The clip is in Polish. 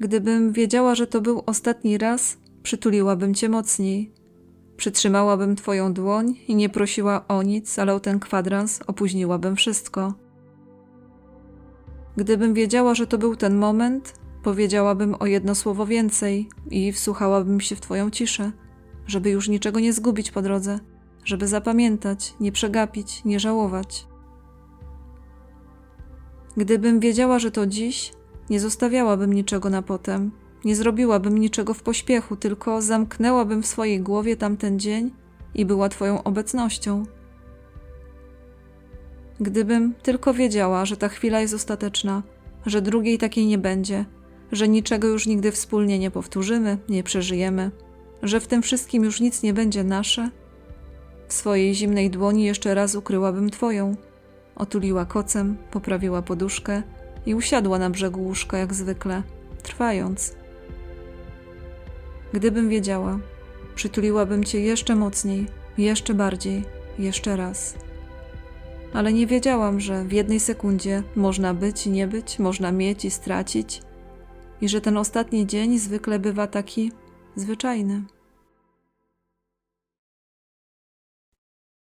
Gdybym wiedziała, że to był ostatni raz, przytuliłabym cię mocniej. Przytrzymałabym twoją dłoń i nie prosiła o nic, ale o ten kwadrans opóźniłabym wszystko. Gdybym wiedziała, że to był ten moment, powiedziałabym o jedno słowo więcej i wsłuchałabym się w twoją ciszę, żeby już niczego nie zgubić po drodze, żeby zapamiętać, nie przegapić, nie żałować. Gdybym wiedziała, że to dziś, nie zostawiałabym niczego na potem, nie zrobiłabym niczego w pośpiechu, tylko zamknęłabym w swojej głowie tamten dzień i była Twoją obecnością. Gdybym tylko wiedziała, że ta chwila jest ostateczna, że drugiej takiej nie będzie, że niczego już nigdy wspólnie nie powtórzymy, nie przeżyjemy, że w tym wszystkim już nic nie będzie nasze, w swojej zimnej dłoni jeszcze raz ukryłabym Twoją. Otuliła kocem, poprawiła poduszkę i usiadła na brzegu łóżka jak zwykle, trwając. Gdybym wiedziała, przytuliłabym cię jeszcze mocniej, jeszcze bardziej, jeszcze raz. Ale nie wiedziałam, że w jednej sekundzie można być i nie być, można mieć i stracić, i że ten ostatni dzień zwykle bywa taki zwyczajny.